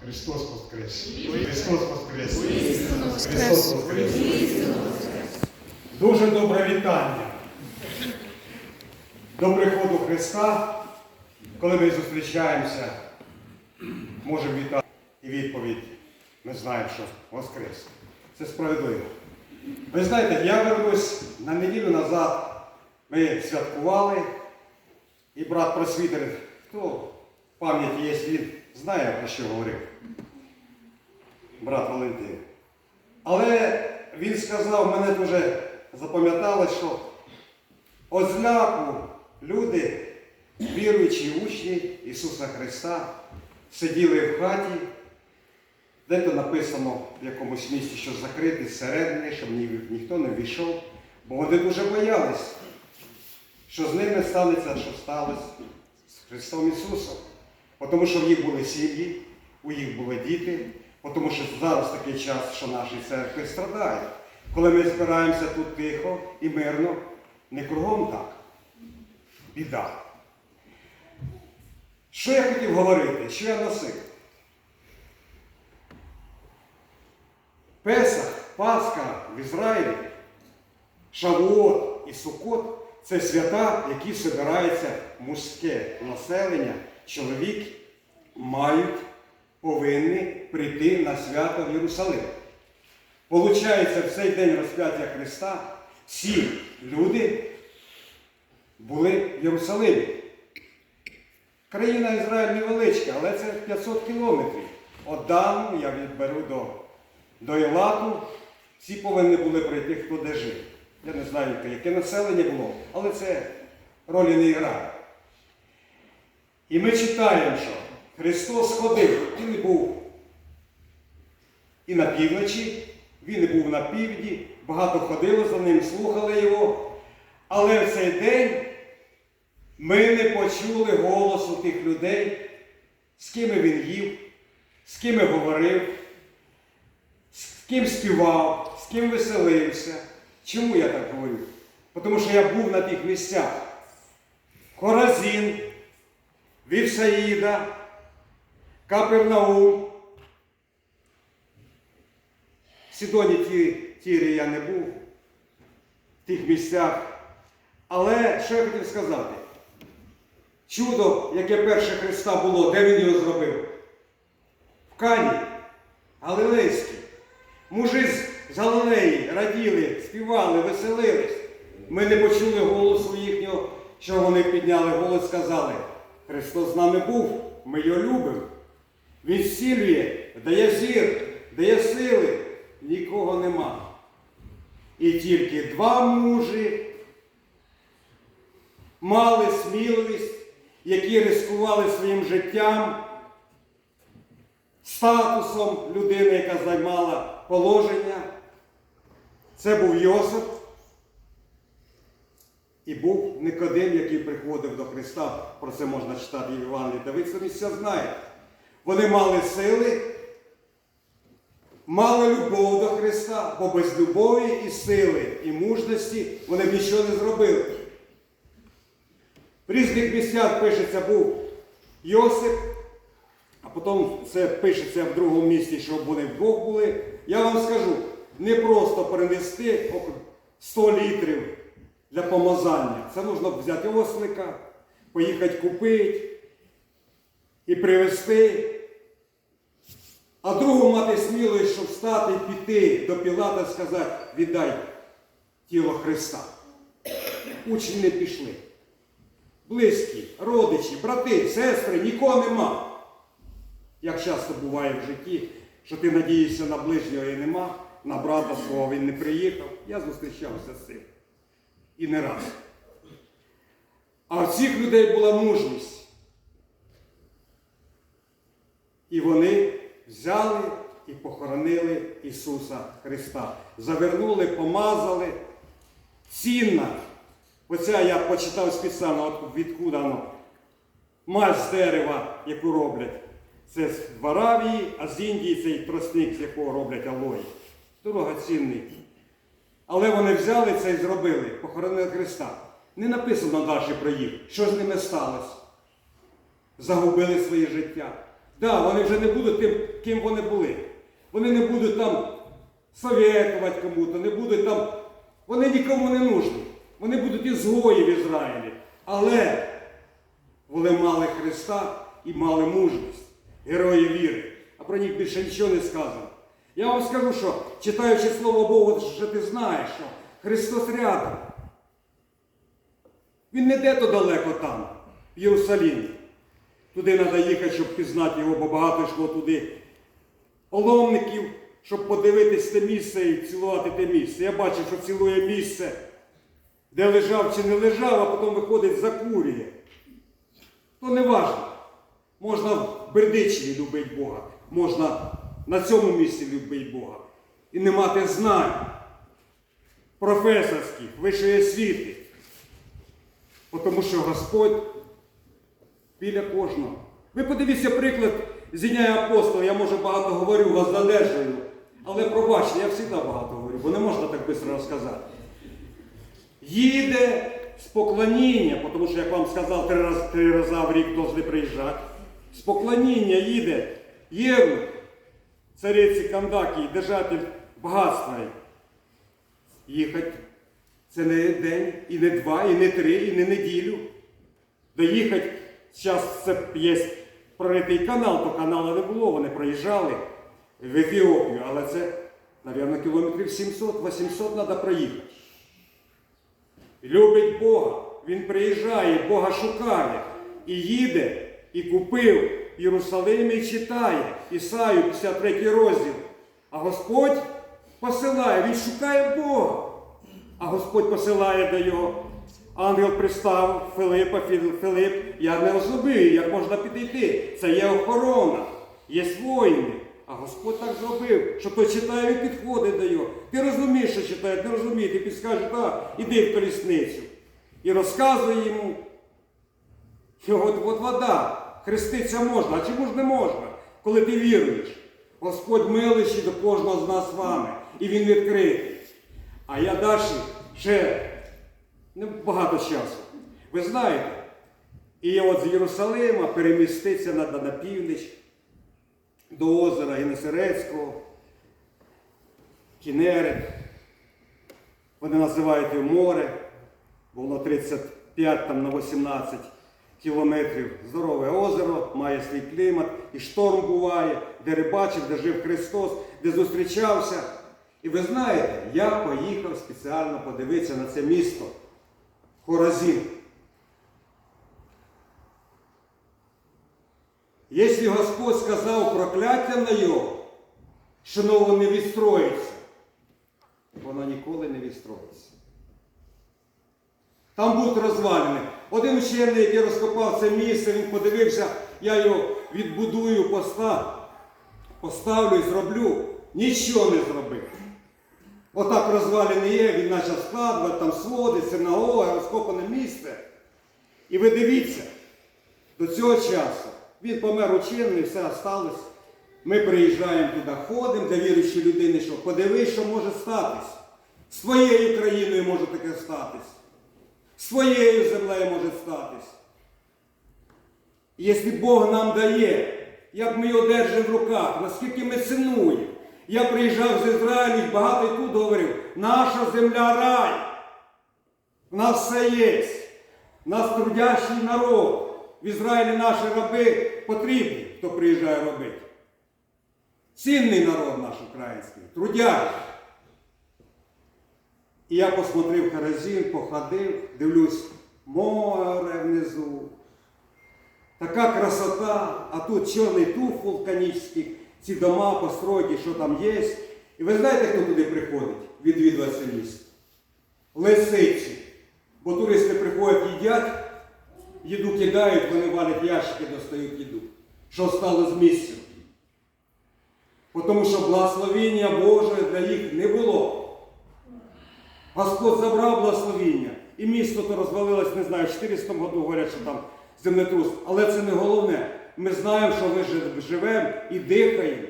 Христос Воскрес! Христос Воскрес! Христос воскрес! Дуже добре вітання. До приходу Христа, коли ми зустрічаємося, можемо вітати і відповідь. Ми знаємо, що Воскрес. Це справедливо. Ви знаєте, я вернусь на неділю назад. Ми святкували, і брат просвітер, хто в пам'яті є, він знає, про що говорив. Брат Валентин. Але він сказав, мене дуже запам'яталось, що ознаку люди, віруючі учні Ісуса Христа, сиділи в хаті, де-то написано в якомусь місці, що закритий зсередини, щоб ні- ніхто не війшов, бо вони дуже боялись, що з ними станеться, що сталося з Христом Ісусом. Тому що в їх були сім'ї, у їх були діти, тому що зараз такий час, що наші церкви страдають. Коли ми збираємося тут тихо і мирно, не кругом так. Біда. Що я хотів говорити? Що я носив? Песах, Пасха в Ізраїлі, Шавуот і Сукот це свята, які збирається мужське населення, чоловік мають, повинні прийти на свято в Єрусалим. Получається, в цей день розп'яття Христа всі люди були в Єрусалимі. Країна Ізраїль невеличка, але це 500 кілометрів. От Дану я відберу до, до Ілату. Всі повинні були прийти, хто де жив. Я не знаю, яке населення було, але це ролі не грає. І ми читаємо, що Христос ходив, він і був і на півночі, він був на півдні, багато ходили за ним, слухали його. Але в цей день ми не почули голосу тих людей, з ким він їв, з ким говорив, з ким співав, з ким веселився. Чому я так говорю? Тому що я був на тих місцях. Хоразін, Вівсаїда, Капернаум. В Сідоні ті, Тірі я не був, в тих місцях. Але що я хотів сказати? Чудо, яке перше Христа було, де він його зробив? В Кані, Галилейській. Мужи з- з Галилеї раділи, співали, веселились. Ми не почули голосу їхнього, що вони підняли голос, сказали, Христос з нами був, ми його любимо. Він зцілює, дає зір, дає сили, нікого нема. І тільки два мужі мали сміливість, які ризикували своїм життям, статусом людини, яка займала положення. Це був Йосип і був Никодим, який приходив до Христа. Про це можна читати в Івангелії. Та ви це місця знаєте. Вони мали сили, мали любов до Христа, бо без любові і сили, і мужності вони б нічого не зробили. В різних місцях пишеться був Йосип, а потім це пишеться в другому місці, що вони вдвох були. Я вам скажу, не просто перенести 100 літрів для помазання. Це можна взяти ослика, поїхати купити і привезти. А другу мати смілость, щоб встати піти до Пілата і сказати, віддай тіло Христа. Учні не пішли. Близькі, родичі, брати, сестри, нікого нема. Як часто буває в житті, що ти надієшся на ближнього і нема, на брата свого він не приїхав. Я зустрічався з цим. І не раз. А в цих людей була мужність. І вони взяли і похоронили Ісуса Христа. Завернули, помазали. Цінна. Оця я почитав спеціально, от відкуди воно. Мазь з дерева, яку роблять. Це з в Аравії, а з Індії цей тростник, з якого роблять алої. Дорогоцінний. Але вони взяли це і зробили, похоронили Христа. Не написано далі про їх, що з ними сталося. Загубили своє життя. Да, вони вже не будуть тим, ким вони були. Вони не будуть там совєтувати кому-то, не будуть там. Вони нікому не нужні. Вони будуть ізгої в Ізраїлі. Але вони мали Христа і мали мужність, герої віри. А про них більше нічого не сказано. Я вам скажу, що читаючи Слово Богу, що ти знаєш, що Христос рядом. Він не де то далеко там, в Єрусалімі. Туди треба їхати, щоб пізнати його, бо багато йшло туди паломників, щоб подивитись те місце і цілувати те місце. Я бачив, що цілує місце, де лежав чи не лежав, а потім виходить закурює. То не важливо. Можна в Бердичеві любити Бога, можна на цьому місці любити Бога. І не мати знань професорських, вищої освіти. Тому що Господь біля кожного. Ви подивіться приклад зіняє апостола. Я може багато говорю, вас задержую. Але пробачте, я завжди багато говорю, бо не можна так швидко розказати. Їде з поклоніння, тому що, як вам сказав, три рази, три рази в рік повинні приїжджати. З поклоніння їде Євнух, цариці Кандакії, держатель багатства. Їхати. Це не день, і не два, і не три, і не неділю. Доїхати, зараз це є проритий канал, то каналу не було, вони проїжджали в Ефіопію, але це, мабуть, кілометрів 700-800 треба проїхати. Любить Бога, він приїжджає, Бога шукає і їде, і купив Єрусалимі і читає Ісаю 53 розділ. А Господь посилає, він шукає Бога. А Господь посилає до його. Ангел пристав Филипа, Филип, я не розумію, як можна підійти. Це є охорона, є воїни. А Господь так зробив, що той читає, він підходить до його. Ти розумієш, що читає, не розуміє, ти підскаже, так, іди в колісницю. І розказує йому. І от, от вода, хреститься можна, а чому ж не можна, коли ти віруєш? Господь милищий до кожного з нас з вами, і Він відкритий. А я далі ще не багато часу. Ви знаєте, і я от з Єрусалима переміститься на, на північ до озера Генесерецького, Кінерет. Вони називають його море, було 35 там, на 18 кілометрів. Здорове озеро, має свій клімат, і шторм буває, де рибачив, де жив Христос, де зустрічався. І ви знаєте, я поїхав спеціально подивитися на це місто Хоразін. Якщо Господь сказав прокляття на його, що воно не відстроїться, воно ніколи не відстроїться. Там будуть розвалини. Один учений, який розкопав це місце, він подивився, я його відбудую, поста- поставлю і зроблю. Нічого не зробив. Отак розвалини є, він почав складувати, там своди, синагога, розкопане місце. І ви дивіться, до цього часу він помер учений, все осталось. Ми приїжджаємо туди, ходимо для віруючої людини, що подивись, що може статись. З твоєю країною може таке статись. З твоєю землею може статись. Якщо Бог нам дає, як ми його держимо в руках, наскільки ми цінуємо. Я приїжджав з Ізраїлю, і багато тут говорив, наша земля рай. У нас все є. У нас трудящий народ. В Ізраїлі наші раби потрібні, хто приїжджає робити. Цінний народ наш український, трудящий. І я посмотрев Харазін, походив, дивлюсь, море внизу. Така красота, а тут чорний туф вулканічний, ці дома, постройки, що там є. І ви знаєте, хто туди приходить відвідувати це місце? Лисиці. Бо туристи приходять, їдять, їду кидають, вони валять ящики, достають їду. Що стало з місцем? Тому що благословіння Боже для їх не було. Господь забрав благословіння. І місто то розвалилось, не знаю, в 400 году говорять, що там землетрус. Але це не головне. Ми знаємо, що ми живемо і дихаємо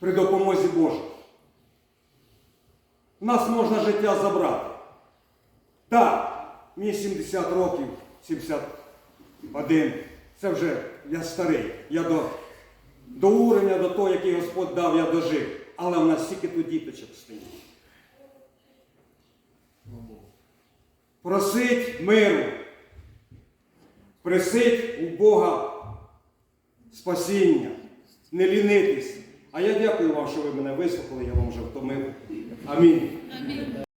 при допомозі Божій. Нас можна життя забрати. Так, мені 70 років, 71. Це вже я старий, я до, до уровня, до того, який Господь дав, я дожив. Але в нас стільки тут діточок стоїть. Просить миру, просить у Бога спасіння, не лінитись. А я дякую вам, що ви мене вислухали, я вам вже втомив. Амінь.